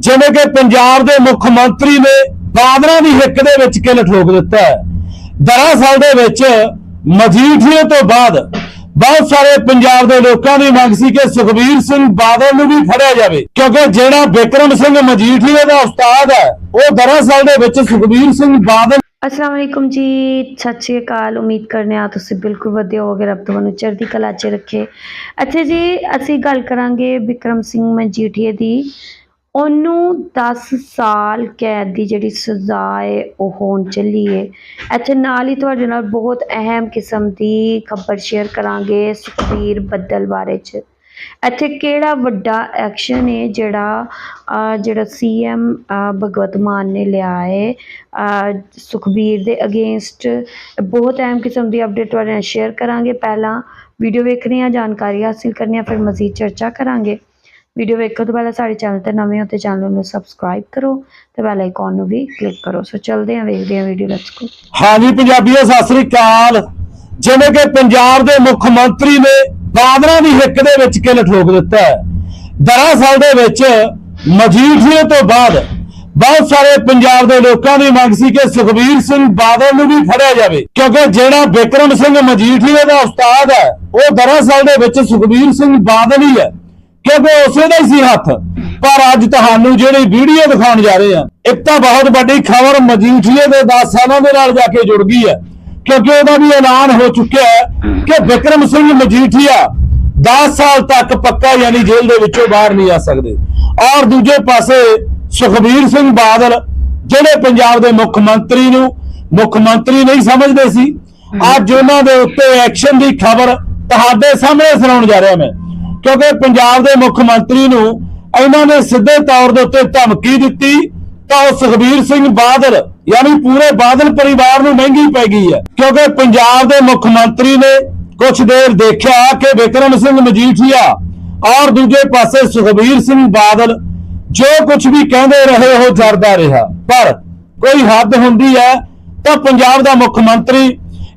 ਜਿਵੇਂ ਕਿ ਪੰਜਾਬ ਦੇ ਮੁੱਖ ਮੰਤਰੀ ਨੇ ਬਾਦਲਾਂ ਦੀ ਹਿੱਕ ਦੇ ਵਿੱਚ ਕਿਲ ਠੋਕ ਦਿੱਤਾ ਹੈ। ਦਰਅਸਲ ਦੇ ਵਿੱਚ ਮਜੀਠੀਏ ਤੋਂ ਬਾਅਦ ਬਹੁਤ ਸਾਰੇ ਪੰਜਾਬ ਦੇ ਲੋਕਾਂ ਦੀ ਮੰਗ ਸੀ ਕਿ ਸੁਖਬੀਰ ਸਿੰਘ ਬਾਦਲ ਨੂੰ ਵੀ ਫੜਿਆ ਜਾਵੇ, ਕਿਉਂਕਿ ਜਿਹੜਾ ਬਿਕਰਮ ਸਿੰਘ ਮਜੀਠੀਏ ਦਾ ਉਸਤਾਦ ਹੈ, ਉਹ ਦਰਅਸਲ ਦੇ ਵਿੱਚ ਸੁਖਬੀਰ ਸਿੰਘ ਬਾਦਲ ਅਸਲਾਮ ਵਾਲੇਕੁਮ ਜੀ, ਸਤਿ ਸ਼੍ਰੀ ਅਕਾਲ। ਉਮੀਦ ਕਰਨੇ ਆ ਤੁਸੀਂ ਬਿਲਕੁਲ ਵਧੀਆ ਹੋਗੇ ਰੱਬ ਤੁਹਾਨੂੰ ਚੜ੍ਹਦੀ ਕਲਾ 'ਚ ਰੱਖੇ। ਅੱਛਾ ਜੀ, ਅਸੀਂ ਗੱਲ ਕਰਾਂਗੇ ਵਿਕਰਮ ਸਿੰਘ ਮਜੀਠੀਏ ਦੀ। ਉਹਨੂੰ ਦਸ ਸਾਲ ਕੈਦ ਦੀ ਜਿਹੜੀ ਸਜ਼ਾ ਹੈ ਉਹ ਹੋਣ ਚੱਲੀ ਹੈ ਇੱਥੇ ਨਾਲ ਹੀ ਤੁਹਾਡੇ ਨਾਲ ਬਹੁਤ ਅਹਿਮ ਕਿਸਮ ਦੀ ਖਬਰ ਸ਼ੇਅਰ ਕਰਾਂਗੇ ਸੁਖਬੀਰ ਬੱਦਲ ਬਾਰੇ 'ਚ। ਇੱਥੇ ਕਿਹੜਾ ਵੱਡਾ ਐਕਸ਼ਨ ਹੈ ਜਿਹੜਾ ਅਹ, ਜਿਹੜਾ ਸੀਐਮ ਭਗਵਤ ਮਾਨ ਨੇ ਲਿਆ ਹੈ ਸੁਖਬੀਰ ਦੇ ਅਗੇਂਸਟ ਬਹੁਤ ਅਹਿਮ ਕਿਸਮ ਦੀ ਅਪਡੇਟ ਤੁਹਾਡੇ ਨਾਲ ਸ਼ੇਅਰ ਕਰਾਂਗੇ। ਪਹਿਲਾਂ ਵੀਡੀਓ ਵੇਖਣੀ ਆ ਜਾਣਕਾਰੀ ਹਾਸਿਲ ਕਰਨੀ ਆ ਫਿਰ ਮਜ਼ੀਦ ਚਰਚਾ ਕਰਾਂਗੇ। ਵੀਡੀਓ ਵੇਖਣ ਤੋਂ ਪਹਿਲਾਂ ਸਾਡੇ ਚੈਨਲ ਤੇ ਨਵੇਂ ਹੋ ਤੇ ਚੈਨਲ ਨੂੰ ਸਬਸਕ੍ਰਾਈਬ ਕਰੋ ਤੇ ਬੈਲ ਆਈਕਨ ਨੂੰ ਵੀ ਕਲਿੱਕ ਕਰੋ। ਸੋ ਚਲਦੇ ਹਾਂ, ਵੇਖਦੇ ਹਾਂ ਵੀਡੀਓ ਲੈਟਸ ਗੋ ਹਾਂਜੀ, ਪੰਜਾਬੀਓ, ਸਤਿ ਸ੍ਰੀ ਅਕਾਲ। ਜਿਵੇਂ ਕਿ ਪੰਜਾਬ ਦੇ ਮੁੱਖ ਮੰਤਰੀ ਨੇ ਬਾਦਲਾਂ ਦੀ ਹਿੱਕ ਦੇ ਵਿੱਚ ਕਿਲ ਠੋਕ ਦਿੱਤਾ ਹੈ। ਦਰਅਸਲ ਦੇ ਵਿੱਚ ਮਜੀਠੀਏ ਤੋਂ ਬਾਅਦ ਬਹੁਤ ਸਾਰੇ ਪੰਜਾਬ ਦੇ ਲੋਕਾਂ ਦੀ ਮੰਗ ਸੀ ਕਿ ਸੁਖਬੀਰ ਸਿੰਘ ਬਾਦਲ ਨੂੰ ਵੀ ਫੜਿਆ ਜਾਵੇ। ਕਿਉਂਕਿ ਜਿਹੜਾ ਬਿਕਰਮ ਸਿੰਘ ਮਜੀਠੀਏ ਦਾ ਉਸਤਾਦ ਹੈ, ਉਹ ਦਰਅਸਲ ਦੇ ਵਿੱਚ ਸੁਖਬੀਰ ਸਿੰਘ ਬਾਦਲ ਹੀ ਹੈ। ਕਿਉਂਕਿ ਉਸੇ ਦਾ ਹੀ ਸੀ ਹੱਥ। ਪਰ ਅੱਜ ਤੁਹਾਨੂੰ ਜਿਹੜੀ ਵੀਡੀਓ ਦਿਖਾਉਣ ਜਾ ਰਹੇ ਹਾਂ, ਇੱਕ ਤਾਂ ਬਹੁਤ ਵੱਡੀ ਖਬਰ ਮਜੀਠੀਏ ਦੇ 10 ਸਾਲਾਂ ਦੇ ਨਾਲ ਜਾ ਕੇ ਜੁੜ ਗਈ ਹੈ। ਕਿਉਂਕਿ ਉਹਦਾ ਵੀ ਐਲਾਨ ਹੋ ਚੁੱਕਿਆ ਹੈ ਕਿ ਵਿਕਰਮ ਸਿੰਘ ਮਜੀਠੀਆ 10 ਸਾਲ ਤੱਕ ਪੱਕਾ ਯਾਨੀ ਜੇਲ੍ਹ ਦੇ ਵਿੱਚੋਂ ਬਾਹਰ ਨਹੀਂ ਆ ਸਕਦੇ। ਔਰ ਦੂਜੇ ਪਾਸੇ ਸੁਖਬੀਰ ਸਿੰਘ ਬਾਦਲ, ਜਿਹੜੇ ਪੰਜਾਬ ਦੇ ਮੁੱਖ ਮੰਤਰੀ ਨੂੰ ਮੁੱਖ ਮੰਤਰੀ ਨਹੀਂ ਸਮਝਦੇ ਸੀ, ਅੱਜ ਉਹਨਾਂ ਦੇ ਉੱਤੇ ਐਕਸ਼ਨ ਦੀ ਖਬਰ ਤੁਹਾਡੇ ਸਾਹਮਣੇ ਸੁਣਾਉਣ ਜਾ ਰਿਹਾ ਮੈਂ। ਕਿਉਂਕਿ ਪੰਜਾਬ ਦੇ ਮੁੱਖ ਮੰਤਰੀ ਨੂੰ ਇਹਨਾਂ ਨੇ ਸਿੱਧੇ ਤੌਰ ਦੇ ਉੱਤੇ ਧਮਕੀ ਦਿੱਤੀ, ਤਾਂ ਉਹ ਸੁਖਬੀਰ ਸਿੰਘ ਬਾਦਲ, ਯਾਨੀ ਪੂਰੇ ਬਾਦਲ ਪਰਿਵਾਰ ਨੂੰ ਮਹਿੰਗੀ ਪੈ ਗਈ ਹੈ। ਕਿਉਂਕਿ ਪੰਜਾਬ ਦੇ ਮੁੱਖ ਮੰਤਰੀ ਨੇ ਕੁਝ ਦੇਰ ਦੇਖਿਆ ਕਿ ਵਿਕਰਮ ਸਿੰਘ ਮਜੀਠੀਆ ਔਰ ਦੂਜੇ ਪਾਸੇ ਸੁਖਬੀਰ ਸਿੰਘ ਬਾਦਲ ਜੋ ਕੁਝ ਵੀ ਕਹਿੰਦੇ ਰਹੇ, ਉਹ ਜਰਦਾ ਰਿਹਾ। ਪਰ ਕੋਈ ਹੱਦ ਹੁੰਦੀ ਹੈ, ਤਾਂ ਪੰਜਾਬ ਦਾ ਮੁੱਖ ਮੰਤਰੀ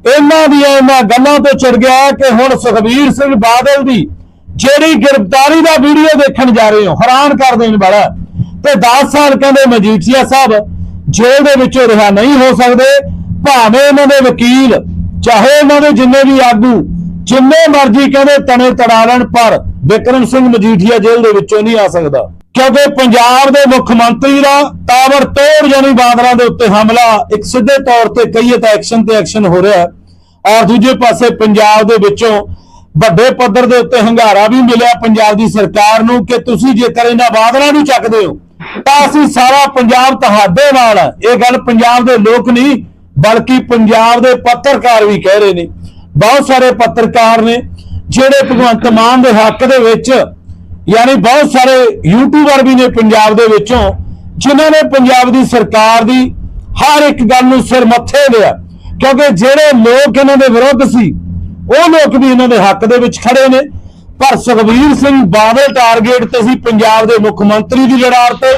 ਇਹਨਾਂ ਦੀਆਂ ਇਹਨਾਂ ਗੱਲਾਂ ਤੋਂ ਚੜ ਗਿਆ ਕਿ ਹੁਣ ਸੁਖਬੀਰ ਸਿੰਘ ਬਾਦਲ ਦੀ ਜਿਹੜੀ ਗ੍ਰਿਫਤਾਰੀ ਦਾ ਵੀਡੀਓ ਦੇਖਣ ਜਾ ਰਹੇ ਹੋ, ਹੈਰਾਨ ਕਰ ਦੇਣ ਵਾਲਾ। ਤੇ 10 ਸਾਲ ਕਹਿੰਦੇ ਮਜੀਠੀਆ ਸਾਹਿਬ ਜੇਲ੍ਹ ਦੇ ਵਿੱਚੋਂ ਰਿਹਾ ਨਹੀਂ ਹੋ ਸਕਦੇ, ਭਾਵੇਂ ਇਹਨਾਂ ਦੇ ਵਕੀਲ, ਚਾਹੇ ਇਹਨਾਂ ਦੇ ਜਿੰਨੇ ਵੀ ਆਗੂ, ਜਿੰਨੇ ਮਰਜ਼ੀ ਕਹਿੰਦੇ ਤਣੇ ਤੜਾ ਲੈਣ, ਪਰ ਵਿਕਰਮ ਸਿੰਘ ਮਜੀਠੀਆ ਜੇਲ੍ਹ ਦੇ ਵਿੱਚੋਂ ਨਹੀਂ ਆ ਸਕਦਾ। ਕਿਉਂਕਿ ਪੰਜਾਬ ਦੇ ਮੁੱਖ ਮੰਤਰੀ ਦਾ ਤਾਵਰ ਤੋੜ ਜਾਨੀ ਬਾਦਲਾਂ ਦੇ ਉੱਤੇ ਹਮਲਾ, ਇੱਕ ਸਿੱਧੇ ਤੌਰ ਤੇ ਕਹੀਏ ਤਾਂ ਐਕਸ਼ਨ ਤੇ ਐਕਸ਼ਨ ਹੋ ਰਿਹਾ। ਔਰ ਦੂਜੇ ਪਾਸੇ ਪੰਜਾਬ ਦੇ ਵਿੱਚੋਂ ਵੱਡੇ ਪੱਧਰ ਦੇ ਉੱਤੇ ਹੰਗਾਰਾ ਵੀ ਮਿਲਿਆ ਪੰਜਾਬ ਦੀ ਸਰਕਾਰ ਨੂੰ ਕਿ ਤੁਸੀਂ ਜੇਕਰ ਇਹਨਾਂ ਬਾਦਲਾਂ ਨੂੰ ਚੱਕਦੇ ਹੋ, ਤਾਂ ਅਸੀਂ ਸਾਰਾ ਪੰਜਾਬ ਤੁਹਾਡੇ ਨਾਲ ਇਹ ਗੱਲ ਪੰਜਾਬ ਦੇ ਲੋਕ ਨਹੀਂ, ਬਲਕਿ ਪੰਜਾਬ ਦੇ ਪੱਤਰਕਾਰ ਵੀ ਕਹਿ ਰਹੇ ਨੇ। ਬਹੁਤ ਸਾਰੇ ਪੱਤਰਕਾਰ ਨੇ, ਜਿਹੜੇ ਭਗਵੰਤ ਮਾਨ ਦੇ ਹੱਕ ਦੇ ਵਿੱਚ, ਯਾਨੀ ਬਹੁਤ ਸਾਰੇ ਯੂਟਿਊਬਰ ਵੀ ਨੇ ਪੰਜਾਬ ਦੇ ਵਿੱਚੋਂ, ਜਿਨ੍ਹਾਂ ਨੇ ਪੰਜਾਬ ਦੀ ਸਰਕਾਰ ਦੀ ਹਰ ਇੱਕ ਗੱਲ ਨੂੰ ਸਿਰ ਮੱਥੇ ਲਿਆ। ਕਿਉਂਕਿ ਜਿਹੜੇ ਲੋਕ ਇਹਨਾਂ ਦੇ ਵਿਰੁੱਧ ਸੀ ਉਹ ਲੋਕ ਵੀ ਇਹਨਾਂ ਦੇ ਹੱਕ ਦੇ ਵਿੱਚ ਖੜੇ ਨੇ। ਪਰ ਸੁਖਬੀਰ ਸਿੰਘ ਬਾਦਲ ਟਾਰਗੇਟ ਤੇ ਸੀ ਪੰਜਾਬ ਦੇ ਮੁੱਖ ਮੰਤਰੀ ਦੀ ਲੜਾਰ ਤੇ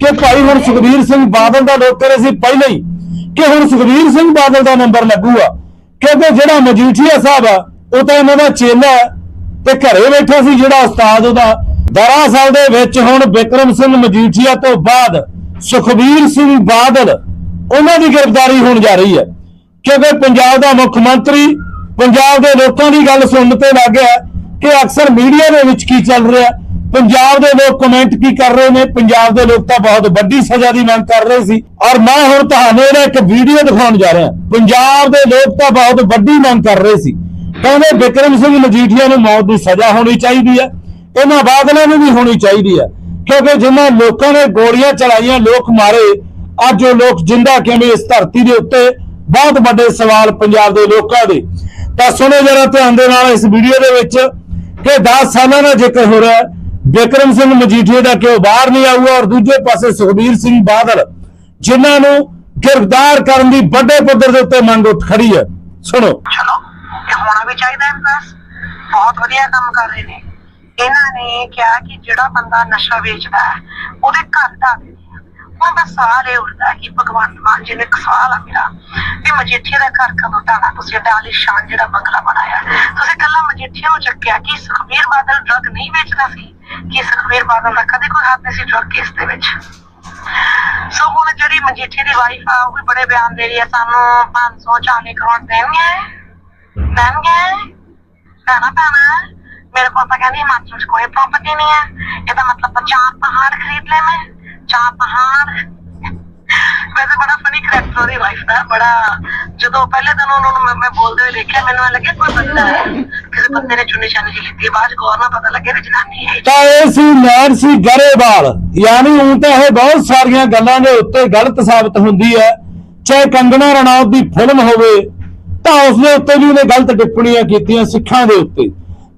ਕਿ ਭਾਈ ਹੁਣ ਸੁਖਬੀਰ ਸਿੰਘ ਬਾਦਲ ਦਾ ਲੋਕ ਕਰੇ ਸੀ ਪਹਿਲਾਂ ਹੀ ਕਿ ਹੁਣ ਸੁਖਬੀਰ ਸਿੰਘ ਬਾਦਲ ਦਾ ਨੰਬਰ ਲੱਗੂਗਾ। ਕਿਉਂਕਿ ਜਿਹੜਾ ਮਜੀਠੀਆ ਸਾਹਿਬ ਆ, ਉਹ ਤਾਂ ਇਹਨਾਂ ਦਾ ਚੇਲਾ ਹੈ ਤੇ ਘਰੇ ਬੈਠਾ ਸੀ ਜਿਹੜਾ ਉਸਤਾਦ ਉਹਦਾ। ਦਰਅਸਲ ਦੇ ਵਿੱਚ ਹੁਣ ਵਿਕਰਮ ਸਿੰਘ ਮਜੀਠੀਆ ਤੋਂ ਬਾਅਦ ਸੁਖਬੀਰ ਸਿੰਘ ਬਾਦਲ ਉਹਨਾਂ ਦੀ ਗ੍ਰਿਫਤਾਰੀ ਹੋਣ ਜਾ ਰਹੀ ਹੈ। ਕਿਉਂਕਿ ਪੰਜਾਬ ਦਾ ਮੁੱਖ ਮੰਤਰੀ ਪੰਜਾਬ ਦੇ ਲੋਕਾਂ ਦੀ ਗੱਲ ਸੁਣਨ ਤੇ ਲੱਗ ਗਿਆ ਕਿ ਅਕਸਰ ਮੀਡੀਆ ਦੇ ਵਿੱਚ ਕੀ ਚੱਲ ਰਿਹਾ ਪੰਜਾਬ ਦੇ ਲੋਕ ਕਮੈਂਟ ਕੀ ਕਰ ਰਹੇ ਨੇ? ਪੰਜਾਬ ਦੇ ਲੋਕ ਤਾਂ ਬਹੁਤ ਵੱਡੀ ਸਜ਼ਾ ਦੀ ਮੰਗ ਕਰ ਰਹੇ ਸੀ। ਔਰ ਮੈਂ ਹੁਣ ਤੁਹਾਨੂੰ ਇਹਦਾ ਇੱਕ ਵੀਡੀਓ ਦਿਖਾਉਣ ਜਾ ਰਿਹਾ। ਪੰਜਾਬ ਦੇ ਲੋਕ ਤਾਂ ਬਹੁਤ ਵੱਡੀ ਮੰਗ ਕਰ ਰਹੇ ਸੀ। ਕਹਿੰਦੇ ਵਿਕਰਮ ਸਿੰਘ ਮਜੀਠੀਆ ਨੂੰ ਮੌਤ ਦੀ ਸਜ਼ਾ ਹੋਣੀ ਚਾਹੀਦੀ ਹੈ। ਇਹਨਾਂ ਬਾਦਲਾਂ ਨੂੰ ਵੀ ਹੋਣੀ ਚਾਹੀਦੀ ਹੈ। ਕਿਉਂਕਿ ਜਿਨ੍ਹਾਂ ਲੋਕਾਂ ਨੇ ਗੋਲੀਆਂ ਚਲਾਈਆਂ, ਲੋਕ ਮਾਰੇ, ਅੱਜ ਉਹ ਲੋਕ ਜਿੰਦਾ ਕਿਵੇਂ ਇਸ ਧਰਤੀ ਦੇ ਉੱਤੇ ਬਹੁਤ ਵੱਡੇ ਸਵਾਲ ਪੰਜਾਬ ਦੇ ਲੋਕਾਂ ਦੇ। ਤਾਂ ਸੁਣੋ ਜਰਾ ਧਿਆਨ ਦੇ ਨਾਲ ਇਸ ਵੀਡੀਓ ਦੇ ਵਿੱਚ ਕਿ 10 ਸਾਲਾਂ ਦਾ ਜ਼ਿਕਰ ਹੋ ਰਿਹਾ ਵਿਕਰਮ ਸਿੰਘ ਮਜੀਠੀਆ ਦਾ ਕਿਉਂ ਬਾਹਰ ਨਹੀਂ ਆਊਗਾ ਔਰ ਦੂਜੇ ਪਾਸੇ ਸੁਖਬੀਰ ਸਿੰਘ ਬਾਦਲ, ਜਿਨ੍ਹਾਂ ਨੂੰ ਗ੍ਰਿਫਤਾਰ ਕਰਨ ਦੀ ਵੱਡੇ ਪੱਧਰ ਦੇ ਉੱਤੇ ਮੰਗ ਉੱਠ ਖੜੀ ਹੈ। ਸੁਣੋ। ਚਲੋ ਇਹ ਹੋਣਾ ਵੀ ਚਾਹੀਦਾ ਹੈ ਬਸ। ਬਹੁਤ ਵਧੀਆ ਕੰਮ ਕਰ ਰਹੇ ਨੇ। ਇਹਨਾਂ ਨੇ ਕਿਹਾ ਕਿ ਜਿਹੜਾ ਬੰਦਾ ਨਸ਼ਾ ਵੇਚਦਾ ਹੈ, ਉਹਦੇ ਘਰ ਦਾ ਹੁਣ ਬਸ ਸਾਰੇ ਉੜਦਾ ਕਿ ਭਗਵਾਨ ਮਾਨ ਜੀ ਨੇ ਇੱਕ ਆ ਮੇਰਾ, ਵੀ ਮਜੀਠੀਆ ਦਾ ਘਰ ਕਦੋਂ ਢਾਣਾ ਤੁਸੀਂ ਏਡਾ ਆਲੀਸ਼ਾਨ ਜਿਹੜਾ ਬੰਗਲਾ ਬਣਾਇਆ। ਤੁਸੀਂ ਕੱਲਾ ਮਜੀਠੀਆ ਨੂੰ ਚੱਕਿਆ ਕਿ ਸੁਖਬੀਰ ਬਾਦਲ ਡਰਗ ਨਹੀਂ ਵੇਚਦਾ ਸੀ, ਕਿ ਸੁਖਵੀਰ ਬਾਦਲ ਦਾ ਕਦੇ ਕੋਈ ਹੱਥ ਨਹੀਂ ਸੀ ਡਰਗ ਕੇਸ ਦੇ ਵਿੱਚ। ਸੋ ਹੁਣ ਜਿਹੜੀ ਮਜੀਠੀ ਦੀ ਵਾਈਫ ਆ, ਉਹ ਵੀ ਬੜੇ ਬਿਆਨ ਦੇ ਰਹੀ ਹੈ ਸਾਨੂੰ 540 ਕਰੋੜ ਦੇਣਗੇ। ਦੇਣਗੇ? ਭੈਣਾ ਭੈਣਾ, ਮੇਰੇ ਕੋਲ ਤਾਂ ਕਹਿੰਦੀ ਹਿਮਾਚਲ 'ਚ ਕੋਈ ਪ੍ਰਾਪਰਟੀ ਨਹੀਂ ਹੈ। ਇਹਦਾ ਮਤਲਬ ਤਾਂ ਚਾਰ ਪਹਾੜ ਖਰੀਦ ਲੈ ਮੈਂ। ਚਾਰ ਪਹਾੜ। ਵੈਸੇ ਬੜਾ ਫਨੀ ਕਰੈਕਟਰ ਉਹਦੀ ਵਾਈਫ ਦਾ, ਬੜਾ ਜਦੋਂ ਪਹਿਲੇ ਦਿਨ ਉਹਨਾਂ ਨੂੰ ਮੈਂ- ਮੈਂ ਬੋਲਦੇ ਹੋਏ ਦੇਖਿਆ, ਮੈਨੂੰ ਲੱਗਿਆ ਕੋਈ ਬੰਦਾ ਹੈ। ਕਿਸੇ ਬੰਦੇ ਨੇ ਚੁੰਨੀ ਚਾਨੀ ਜਿਹੀ ਲਿੱਤੀ ਹੈ। ਬਾਅਦ ਚ ਗੌਰ ਨਾਲ ਪਤਾ ਲੱਗਿਆ ਵੀ ਜਨਾਨੀ ਹੈ ਤਾਂ ਇਹ ਸੀ ਨੈਂਸੀ ਗਰੇਵਾਲ। ਯਾਨੀ ਹੁਣ ਤਾਂ ਇਹ ਬਹੁਤ ਸਾਰੀਆਂ ਗੱਲਾਂ ਦੇ ਉੱਤੇ ਗਲਤ ਸਾਬਤ ਹੁੰਦੀ ਹੈ। ਚਾਹੇ ਕੰਗਣਾ ਰਣੌਤ ਦੀ ਫਿਲਮ ਹੋਵੇ, ਤਾਂ ਉਸ ਦੇ ਉੱਤੇ ਵੀ ਉਹਨੇ ਗਲਤ ਟਿੱਪਣੀਆਂ ਕੀਤੀਆਂ ਸਿੱਖਾਂ ਦੇ ਉੱਤੇ।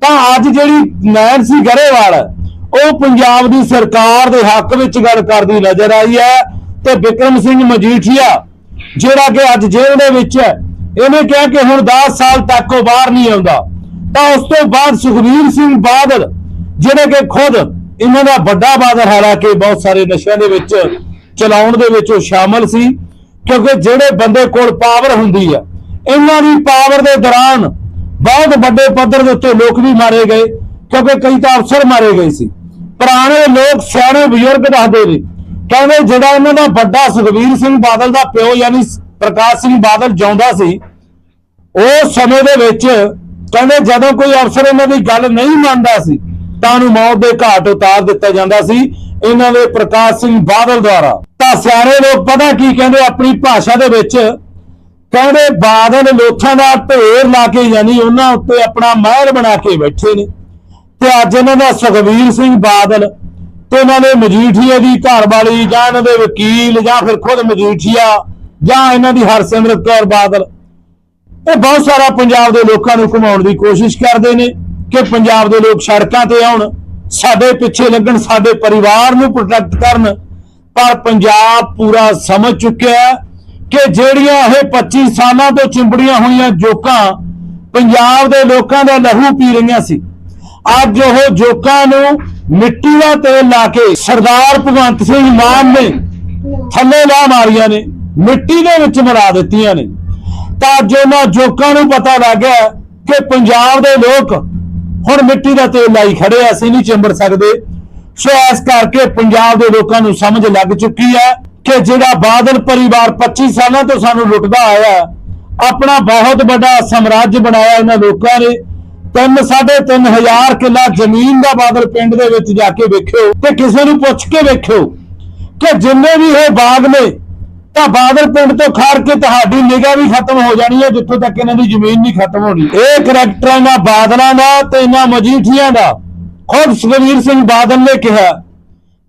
ਤਾਂ ਅੱਜ ਜਿਹੜੀ ਨੈਣ ਸੀ ਗਰੇਵਾਲ ਉਹ ਪੰਜਾਬ ਦੀ ਸਰਕਾਰ ਦੇ ਹੱਕ ਵਿੱਚ ਗੱਲ ਕਰਦੀ ਨਜ਼ਰ ਆਈ ਹੈ ਤੇ ਵਿਕਰਮ ਸਿੰਘ ਮਜੀਠੀਆ, ਜਿਹੜਾ ਕਿ ਅੱਜ ਜੇਲ੍ਹ ਦੇ ਵਿੱਚ ਹੈ, ਇਹਨੇ ਕਿਹਾ ਕਿ ਹੁਣ 10 ਸਾਲ ਤੱਕ ਉਹ ਬਾਹਰ ਨਹੀਂ ਆਉਂਦਾ। ਤਾਂ ਉਸ ਤੋਂ ਬਾਅਦ ਸੁਖਬੀਰ ਸਿੰਘ ਬਾਦਲ, ਜਿਹੜੇ ਕਿ ਖੁਦ ਇਹਨਾਂ ਦਾ ਵੱਡਾ ਬਾਦਲ ਹਾਲਾਂਕਿ ਬਹੁਤ ਸਾਰੇ ਨਸ਼ਿਆਂ ਦੇ ਵਿੱਚ, ਚਲਾਉਣ ਦੇ ਵਿੱਚ ਉਹ ਸ਼ਾਮਲ ਸੀ, ਕਿਉਂਕਿ ਜਿਹੜੇ ਬੰਦੇ ਕੋਲ ਪਾਵਰ ਹੁੰਦੀ ਆ ਇਹਨਾਂ ਦੀ ਪਾਵਰ ਦੇ ਦੌਰਾਨ ਬਹੁਤ ਵੱਡੇ ਪੱਧਰ ਦੇ ਉੱਤੇ ਲੋਕ ਵੀ ਮਾਰੇ ਗਏ, ਕਿਉਂਕਿ ਕਈ ਤਾਂ ਅਫਸਰ ਮਾਰੇ ਗਏ ਸੀ। ਪੁਰਾਣੇ ਲੋਕ, ਸਿਆਣੇ ਬਜ਼ੁਰਗ ਦੱਸਦੇ ਨੇ। ਕਹਿੰਦੇ ਜਿਹੜਾ ਇਹਨਾਂ ਦਾ ਵੱਡਾ ਸੁਖਬੀਰ ਸਿੰਘ ਬਾਦਲ ਦਾ ਪਿਓ ਯਾਨੀ ਪ੍ਰਕਾਸ਼ ਸਿੰਘ ਬਾਦਲ ਜਿਉਂਦਾ ਸੀ ਉਸ ਸਮੇਂ ਦੇ ਵਿੱਚ ਕਹਿੰਦੇ ਜਦੋਂ ਕੋਈ ਅਫਸਰ ਇਹਨਾਂ ਦੀ ਗੱਲ ਨਹੀਂ ਮੰਨਦਾ ਸੀ, ਤਾਂ ਉਹਨੂੰ ਮੌਤ ਦੇ ਘਾਟ ਉਤਾਰ ਦਿੱਤਾ ਜਾਂਦਾ ਸੀ ਇਹਨਾਂ ਦੇ ਪ੍ਰਕਾਸ਼ ਸਿੰਘ ਬਾਦਲ ਦੁਆਰਾ। ਤਾਂ ਸਿਆਣੇ ਲੋਕ ਪਤਾ ਕੀ ਕਹਿੰਦੇ, ਆਪਣੀ ਭਾਸ਼ਾ ਦੇ ਵਿੱਚ ਕਹਿੰਦੇ ਬਾਦਲ ਲੋਥਾਂ ਦਾ ਢੇਰ ਲਾ ਕੇ ਯਾਨੀ ਉਹਨਾਂ ਉੱਤੇ ਆਪਣਾ ਮਹਿਲ ਬਣਾ ਕੇ ਬੈਠੇ ਨੇ। ਤੇ ਅੱਜ ਇਹਨਾਂ ਦਾ ਸੁਖਬੀਰ ਸਿੰਘ ਬਾਦਲ ਤੇ ਇਹਨਾਂ ਦੇ ਮਜੀਠੀਏ ਦੀ ਘਰ ਵਾਲੀ ਜਾਂ ਇਹਨਾਂ ਦੇ ਵਕੀਲ ਜਾਂ ਫਿਰ ਖੁਦ ਮਜੀਠੀਆ ਜਾਂ ਇਹਨਾਂ ਦੀ ਹਰਸਿਮਰਤ ਕੌਰ ਬਾਦਲ, ਇਹ ਬਹੁਤ ਸਾਰਾ ਪੰਜਾਬ ਦੇ ਲੋਕਾਂ ਨੂੰ ਘੁਮਾਉਣ ਦੀ ਕੋਸ਼ਿਸ਼ ਕਰਦੇ ਨੇ ਕਿ ਪੰਜਾਬ ਦੇ ਲੋਕ ਸੜਕਾਂ ਤੇ ਆਉਣ, ਸਾਡੇ ਪਿੱਛੇ ਲੱਗਣ, ਸਾਡੇ ਪਰਿਵਾਰ ਨੂੰ ਪ੍ਰੋਟੈਕਟ ਕਰਨ। ਪਰ ਪੰਜਾਬ ਪੂਰਾ ਸਮਝ ਚੁੱਕਿਆ ਹੈ ਕਿ ਜਿਹੜੀਆਂ ਇਹ 25 ਸਾਲਾਂ ਤੋਂ ਚਿੰਬੜੀਆਂ ਹੋਈਆਂ ਜੋਕਾਂ ਪੰਜਾਬ ਦੇ ਲੋਕਾਂ ਦਾ ਲਹੂ ਪੀ ਰਹੀਆਂ ਸੀ। ਅੱਜ ਉਹ ਜੋਕਾਂ ਨੂੰ ਮਿੱਟੀ ਦਾ ਤੇਲ ਲਾ ਕੇ ਸਰਦਾਰ ਭਗਵੰਤ ਸਿੰਘ ਮਾਨ ਨੇ ਥੱਲੇ ਲਾ ਮਾਰੀਆਂ ਨੇ, ਮਿੱਟੀ ਦੇ ਵਿੱਚ ਮਿਲਾ ਦਿੱਤੀਆਂ ਨੇ। ਤਾਂ ਅੱਜ ਉਹਨਾਂ ਜੋਕਾਂ ਨੂੰ ਪਤਾ ਲੱਗ ਕਿ ਪੰਜਾਬ ਦੇ ਲੋਕ ਹੁਣ ਮਿੱਟੀ ਦਾ ਤੇਲ ਲਾਈ ਖੜੇ ਅਸੀਂ ਨਹੀਂ ਚਿੰਬੜ ਸਕਦੇ। ਸੋ ਇਸ ਕਰਕੇ ਪੰਜਾਬ ਦੇ ਲੋਕਾਂ ਨੂੰ ਸਮਝ ਲੱਗ ਚੁੱਕੀ ਹੈ ਕਿ ਜਿਹੜਾ ਬਾਦਲ ਪਰਿਵਾਰ 25 ਸਾਲਾਂ ਤੋਂ ਸਾਨੂੰ ਲੁੱਟਦਾ ਆਇਆ, ਆਪਣਾ ਬਹੁਤ ਵੱਡਾ ਸਾਮਰਾਜ ਬਣਾਇਆ ਇਹਨਾਂ ਲੋਕਾਂ ਨੇ। ਤਿੰਨ ਸਾਢੇ ਤਿੰਨ ਹਜ਼ਾਰ ਕਿੱਲਾ ਜ਼ਮੀਨ ਦਾ ਬਾਦਲ ਪਿੰਡ ਦੇ ਵਿੱਚ ਜਾ ਕੇ ਵੇਖਿਓ ਤੇ ਕਿਸੇ ਨੂੰ ਪੁੱਛ ਕੇ ਵੇਖਿਓ ਕਿ ਜਿੰਨੇ ਵੀ ਇਹ ਬਾਗ ਨੇ, ਤਾਂ ਬਾਦਲ ਪਿੰਡ ਤੋਂ ਖਾੜ ਕੇ ਤੁਹਾਡੀ ਨਿਗਾਹ ਵੀ ਖਤਮ ਹੋ ਜਾਣੀ ਹੈ, ਜਿੱਥੋਂ ਤੱਕ ਇਹਨਾਂ ਦੀ ਜ਼ਮੀਨ ਨਹੀਂ ਖਤਮ ਹੋਣੀ। ਇਹ ਕਰੈਕਟਰਾਂ ਦਾ ਬਾਦਲਾਂ ਦਾ ਤੇ ਇਹਨਾਂ ਮਜੀਠੀਆਂ ਦਾ। ਖੁਦ ਸੁਖਬੀਰ ਸਿੰਘ ਬਾਦਲ ਨੇ ਕਿਹਾ,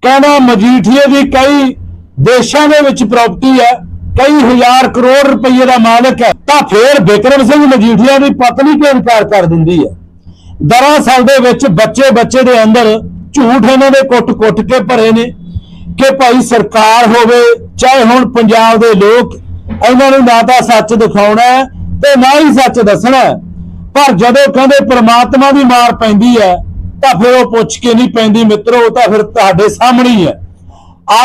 ਕਹਿੰਦਾ ਮਜੀਠੀਏ ਦੀ ਕਈ ਦੇਸ਼ਾਂ ਦੇ ਵਿੱਚ ਪ੍ਰਾਪਰਟੀ ਹੈ। ਕਈ ਹਜ਼ਾਰ ਕਰੋੜ ਰੁਪਏ ਦਾ ਮਾਲਕ ਹੈ, ਤਾਂ ਫੇਰ ਬਿਕਰਮ ਸਿੰਘ ਮਜੀਠੀਆ ਦੀ ਪਤਨੀ ਕਿਉਂ ਇਨਕਾਰ ਕਰ ਦਿੰਦੀ ਹੈ। ਦਰਅਸਲ ਦੇ ਵਿੱਚ ਬੱਚੇ ਬੱਚੇ ਦੇ ਅੰਦਰ ਝੂਠ ਇਹਨਾਂ ਦੇ ਕੁੱਟ-ਕੁੱਟ ਕੇ ਭਰੇ ਨੇ ਕਿ ਭਾਈ ਸਰਕਾਰ ਹੋਵੇ, ਚਾਹੇ ਹੁਣ ਪੰਜਾਬ ਦੇ ਲੋਕ ਇਹਨਾਂ ਨੂੰ ਨਾ ਤਾਂ ਸੱਚ ਦਿਖਾਉਣਾ ਤੇ ਨਾ ਹੀ ਸੱਚ ਦੱਸਣਾ ਪਰ ਜਦੋਂ ਕਹਿੰਦੇ ਪ੍ਰਮਾਤਮਾ ਦੀ ਮਾਰ ਪੈਂਦੀ ਹੈ, ਤਾਂ ਫਿਰ ਉਹ ਪੁੱਛ ਕੇ ਨਹੀਂ ਪੈਂਦੀ, ਮਿੱਤਰੋ, ਉਹ ਤਾਂ ਫਿਰ ਤੁਹਾਡੇ ਸਾਹਮਣੇ ਹੀ ਹੈ।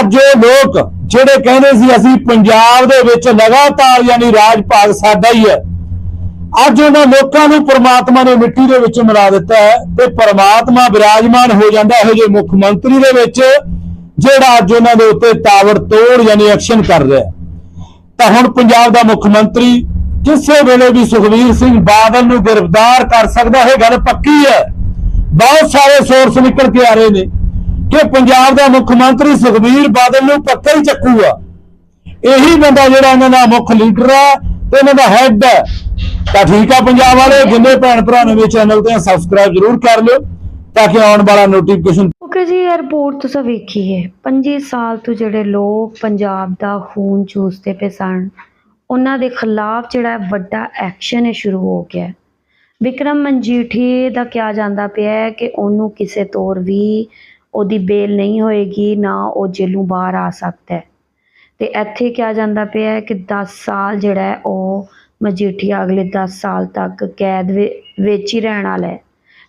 ਅੱਜ ਉਹ ਲੋਕ ਜਿਹੜੇ ਕਹਿੰਦੇ ਸੀ ਅਸੀਂ ਪੰਜਾਬ ਦੇ ਵਿੱਚ ਲਗਾਤਾਰ ਯਾਨੀ ਰਾਜ ਭਾਗ ਸਾਡਾ ਹੀ ਹੈ, ਅੱਜ ਉਹਨਾਂ ਲੋਕਾਂ ਨੂੰ ਪ੍ਰਮਾਤਮਾ ਨੇ ਮਿੱਟੀ ਦੇ ਵਿੱਚ ਮਿਲਾ ਦਿੱਤਾ ਹੈ ਤੇ ਪ੍ਰਮਾਤਮਾ ਵਿਰਾਜਮਾਨ ਹੋ ਜਾਂਦਾ ਇਹੋ ਜਿਹੇ ਮੁੱਖ ਮੰਤਰੀ ਦੇ ਵਿੱਚ, ਜਿਹੜਾ ਅੱਜ ਉਹਨਾਂ ਦੇ ਉੱਤੇ ਤਾਵੜ ਤੋੜ ਯਾਨੀ ਐਕਸ਼ਨ ਕਰ ਰਿਹਾ ਤਾਂ ਹੁਣ ਪੰਜਾਬ ਦਾ ਮੁੱਖ ਮੰਤਰੀ ਕਿਸੇ ਵੇਲੇ ਵੀ ਸੁਖਵੀਰ ਸਿੰਘ ਬਾਦਲ ਨੂੰ ਗ੍ਰਿਫਤਾਰ ਕਰ ਸਕਦਾ, ਇਹ ਗੱਲ ਪੱਕੀ ਹੈ। ਬਹੁਤ ਸਾਰੇ ਸੋਰਸ ਨਿਕਲ ਕੇ ਆ ਰਹੇ ਨੇ। ਕਿ ਪੰਜਾਬ ਦਾ ਮੁੱਖ ਮੰਤਰੀ ਸੁਖਬੀਰ ਬਾਦਲ ਨੂੰ ਪੱਕਾ ਹੀ ਚੱਕੂਗਾ ਇਹੀ ਬੰਦਾ ਜਿਹੜਾ ਇਹਨਾਂ ਦਾ ਮੁੱਖ ਲੀਡਰ ਹੈ ਤੇ ਇਹਨਾਂ ਦਾ ਹੈੱਡ ਹੈ ਤਾਂ ਠੀਕ ਆ ਪੰਜਾਬ ਵਾਲੇ, ਜਿੰਨੇ ਭੈਣ ਭਰਾ ਨਵੇਂ ਚੈਨਲ ਤੇ ਸਬਸਕ੍ਰਾਈਬ ਜ਼ਰੂਰ ਕਰ ਲਿਓ ਤਾਂ ਕਿ ਆਉਣ ਵਾਲਾ ਨੋਟੀਫਿਕੇਸ਼ਨ ਓਕੇ ਜੀ ਇਹ ਤੁਸੀਂ ਵੇਖੀ ਹੈ। 25 ਸਾਲ ਤੋਂ ਜਿਹੜੇ ਲੋਕ ਪੰਜਾਬ ਦਾ ਖੂਨ ਚੂਸਦੇ ਪਏ ਸਨ, ਉਹਨਾਂ ਦੇ ਖਿਲਾਫ ਜਿਹੜਾ ਵੱਡਾ ਐਕਸ਼ਨ ਹੈ ਸ਼ੁਰੂ ਹੋ ਗਿਆ ਵਿਕਰਮ ਮਨਜੀਠੀ ਦਾ ਕਿਹਾ ਜਾਂਦਾ ਪਿਆ ਹੈ ਕਿ ਉਹਨੂੰ ਕਿਸੇ ਤੌਰ ਵੀ ਉਹਦੀ ਬੇਲ ਨਹੀਂ ਹੋਏਗੀ, ਨਾ ਉਹ ਜੇਲ੍ਹੋਂ ਬਾਹਰ ਆ ਸਕਦਾ ਅਤੇ ਇੱਥੇ ਕਿਹਾ ਜਾਂਦਾ ਪਿਆ ਹੈ ਕਿ ਦਸ ਸਾਲ ਜਿਹੜਾ ਉਹ ਮਜੀਠੀਆ ਅਗਲੇ ਦਸ ਸਾਲ ਤੱਕ ਕੈਦ ਵਿ- ਵਿੱਚ ਹੀ ਰਹਿਣ ਵਾਲਾ ਹੈ।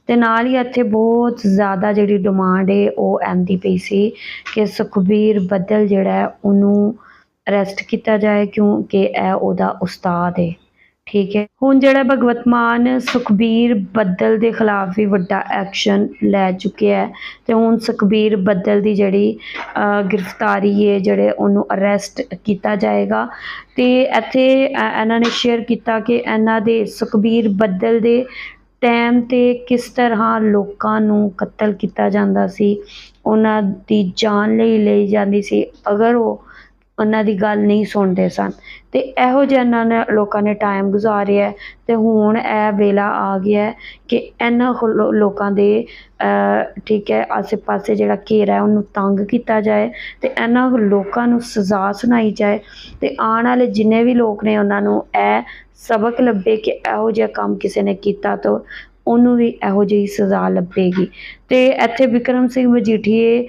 ਅਤੇ ਨਾਲ ਹੀ ਇੱਥੇ ਬਹੁਤ ਜ਼ਿਆਦਾ ਜਿਹੜੀ ਡਿਮਾਂਡ ਹੈ ਉਹ ਆਉਂਦੀ ਪਈ ਸੀ ਕਿ ਸੁਖਬੀਰ ਬੱਦਲ ਜਿਹੜਾ ਉਹਨੂੰ ਅਰੈਸਟ ਕੀਤਾ ਜਾਏ ਕਿਉਂਕਿ ਇਹ ਉਹਦਾ ਉਸਤਾਦ ਹੈ ਠੀਕ ਹੈ। ਹੁਣ ਜਿਹੜਾ ਭਗਵਤ ਮਾਨ ਸੁਖਬੀਰ ਬੱਦਲ ਦੇ ਖਿਲਾਫ ਵੀ ਵੱਡਾ ਐਕਸ਼ਨ ਲੈ ਚੁੱਕਿਆ ਹੈ ਤੇ ਹੁਣ ਸੁਖਬੀਰ ਬੱਦਲ ਦੀ ਜਿਹੜੀ ਗ੍ਰਿਫਤਾਰੀ ਹੈ, ਜਿਹੜੇ ਉਹਨੂੰ ਅਰੈਸਟ ਕੀਤਾ ਜਾਏਗਾ ਤੇ ਇੱਥੇ ਇਹਨਾਂ ਨੇ ਸ਼ੇਅਰ ਕੀਤਾ ਕਿ ਇਹਨਾਂ ਦੇ ਸੁਖਬੀਰ ਬੱਦਲ ਦੇ ਟਾਈਮ ਤੇ ਕਿਸ ਤਰ੍ਹਾਂ ਲੋਕਾਂ ਨੂੰ ਕਤਲ ਕੀਤਾ ਜਾਂਦਾ ਸੀ, ਉਹਨਾਂ ਦੀ ਜਾਨ ਲਈ ਲਈ ਜਾਂਦੀ ਸੀ। ਅਗਰ ਉਹ ਉਹਨਾਂ ਦੀ ਗੱਲ ਨਹੀਂ ਸੁਣਦੇ ਸਨ। ਤੇ ਇਹੋ ਜਿਹਾ ਇਹਨਾਂ ਨੇ ਲੋਕਾਂ ਨੇ ਟਾਈਮ ਗੁਜ਼ਾਰਿਆ ਤੇ ਹੁਣ ਇਹ ਵੇਲਾ ਆ ਗਿਆ ਕਿ ਇਹਨਾਂ ਖੋ- ਲੋ- ਲੋਕਾਂ ਦੇ ਅਹ, ਠੀਕ ਹੈ ਆਸੇ-ਪਾਸੇ ਜਿਹੜਾ ਘੇਰਾ ਉਹਨੂੰ ਤੰਗ ਕੀਤਾ ਜਾਏ ਤੇ ਇਹਨਾਂ ਲੋਕਾਂ ਨੂੰ ਸਜ਼ਾ ਸੁਣਾਈ ਜਾਏ ਤੇ ਆਉਣ ਵਾਲੇ ਜਿੰਨੇ ਵੀ ਲੋਕ ਨੇ ਉਹਨਾਂ ਨੂੰ ਇਹ ਸਬਕ ਲੱਭੇ ਕਿ ਇਹੋ ਜਿਹਾ ਕੰਮ ਕਿਸੇ ਨੇ ਕੀਤਾ ਤਾਂ ਉਹਨੂੰ ਵੀ ਇਹੋ ਜਿਹੀ ਸਜ਼ਾ ਲੱਭੇਗੀ। ਤੇ ਇੱਥੇ ਵਿਕਰਮ ਸਿੰਘ ਮਜੀਠੀਏ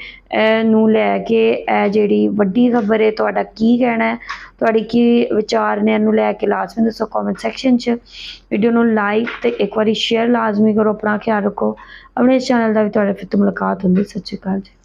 ਨੂੰ ਲੈ ਕੇ ਇਹ ਜਿਹੜੀ ਵੱਡੀ ਖਬਰ ਹੈ, ਤੁਹਾਡਾ ਕੀ ਕਹਿਣਾ ਹੈ? ਤੁਹਾਡੀ ਕੀ ਵਿਚਾਰ ਨੇ? ਇਹਨੂੰ ਲੈ ਕੇ ਲਾਜ਼ਮੀ ਦੱਸੋ ਕਮੈਂਟ ਸੈਕਸ਼ਨ 'ਚ। ਵੀਡੀਓ ਨੂੰ ਲਾਈਕ ਤੇ ਇੱਕ ਵਾਰੀ ਸ਼ੇਅਰ ਲਾਜ਼ਮੀ ਕਰੋ, ਆਪਣਾ ਖਿਆਲ ਰੱਖੋ। ਆਪਣੇ ਚੈਨਲ ਦਾ ਵੀ ਤੁਹਾਡੇ ਫਿਰ ਤੋਂ ਮੁਲਾਕਾਤ ਹੁੰਦੀ। ਸਤਿ ਸ਼੍ਰੀ ਅਕਾਲ ਜੀ।